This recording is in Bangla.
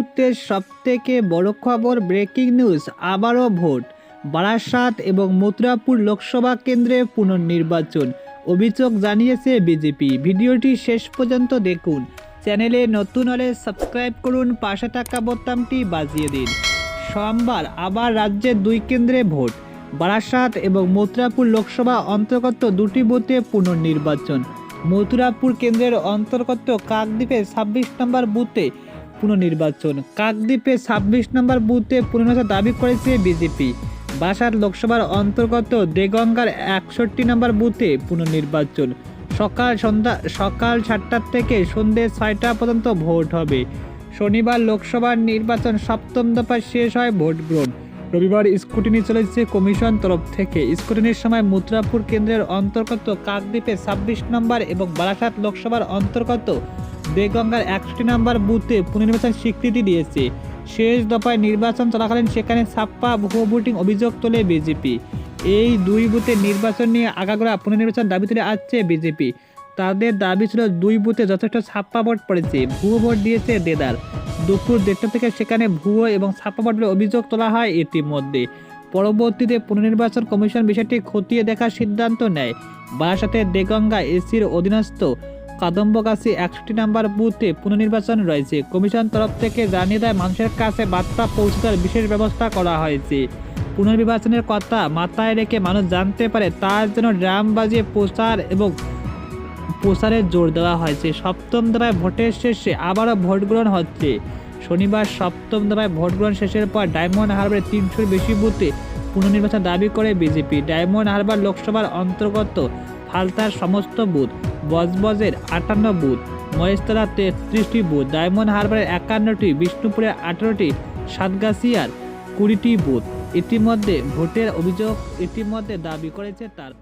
মুহূর্তের সবথেকে বড় খবর ব্রেকিং নিউজ, আবারও ভোট। বারাসাত এবং মথুরাপুর লোকসভা কেন্দ্রে পুনর্নির্বাচন, অভিযোগ জানিয়েছে বিজেপি। ভিডিওটি শেষ পর্যন্ত দেখুন। চ্যানেলে নতুন হলে সাবস্ক্রাইব করুন, পাশে থাকা বোতামটি বাজিয়ে দিন। সোমবার আবার রাজ্যের দুই কেন্দ্রে ভোট। বারাসাত এবং মথুরাপুর লোকসভা অন্তর্গত দুটি বুথে পুনর্নির্বাচন। মথুরাপুর কেন্দ্রের অন্তর্গত কাকদ্বীপে ছাব্বিশ নম্বর বুথে পুনর্নির্বাচন। কাকদ্বীপে ছাব্বিশ নম্বর বুথে পুনর্নির্বাচন দাবি করেছে বিজেপি। বাসার লোকসভার অন্তর্গত দেগঙ্গার একষট্টি নম্বর বুথে পুনর্নির্বাচন। সকাল সন্ধ্যা, সকাল সাতটার থেকে সন্ধ্যে ছয়টা পর্যন্ত ভোট হবে। শনিবার লোকসভার নির্বাচন সপ্তম দফায় শেষ হয় ভোট গ্রহণ। রবিবার স্কুটিনি চলেছে কমিশন তরফ থেকে। স্কুটিনির সময় মুদ্রাপুর কেন্দ্রের অন্তর্গত কাকদ্বীপে ছাব্বিশ নম্বর এবং বারাসাত লোকসভার অন্তর্গত দেগঙ্গার একষট্টি নম্বর বুথে পুনর্নির্বাচন স্বীকৃতি দিয়েছে। শেষ দফায় নির্বাচন চলাকালীন সেখানে ছাপ্পা ভুয়ো ভোটিং অভিযোগ তোলে বিজেপি। এই দুই বুথে নির্বাচন নিয়ে আগাগোড়া পুনর্নির্বাচন দাবি তুলে আসছে বিজেপি। তাদের দাবি ছিল দুই বুথে যথেষ্ট ছাপ্পা ভোট পড়েছে, ভুয়ো ভোট দিয়েছে দেদার। দুপুর দেড়টা থেকে সেখানে ভুয়ো এবং ছাপ্পা ভোট অভিযোগ তোলা হয় ইতিমধ্যে। পরবর্তীতে পুনর্নির্বাচন কমিশন বিষয়টি খতিয়ে দেখার সিদ্ধান্ত নেয়। বারাসাতে দেগঙ্গা এসির অধীনস্থ কাদম্বগাছি একষট্টি নাম্বার বুথে পুনর্নির্বাচন রয়েছে। কমিশন তরফ থেকে জানিয়ে দেয়, মানুষের কাছে বার্তা পৌঁছে দেওয়ার বিশেষ ব্যবস্থা করা হয়েছে। পুনর্নির্বাচনের কথা মাথায় রেখে মানুষ জানতে পারে, তার জন্য ড্রাম বাজিয়ে প্রচার এবং প্রচারে জোর দেওয়া হয়েছে। সপ্তম দফায় ভোটের শেষে আবারও ভোট গ্রহণ হচ্ছে। শনিবার সপ্তম দফায় ভোট গ্রহণ শেষের পর ডায়মন্ড হারবারে তিনশোর বেশি বুথে পুনর্নির্বাচন দাবি করে বিজেপি। ডায়মন্ড হারবার লোকসভার অন্তর্গত ফালতার সমস্ত বুথ, বজবজের আটান্ন বুথ, মহেশতলা তেত্রিশটি বুথ, ডায়মন্ড হারবারের একান্নটি বিষ্ণুপুরের আঠারোটি, সাতগাছিয়ার কুড়িটি বুথ। ইতিমধ্যে ভোটের অভিযোগ ইতিমধ্যে দাবি করেছে তার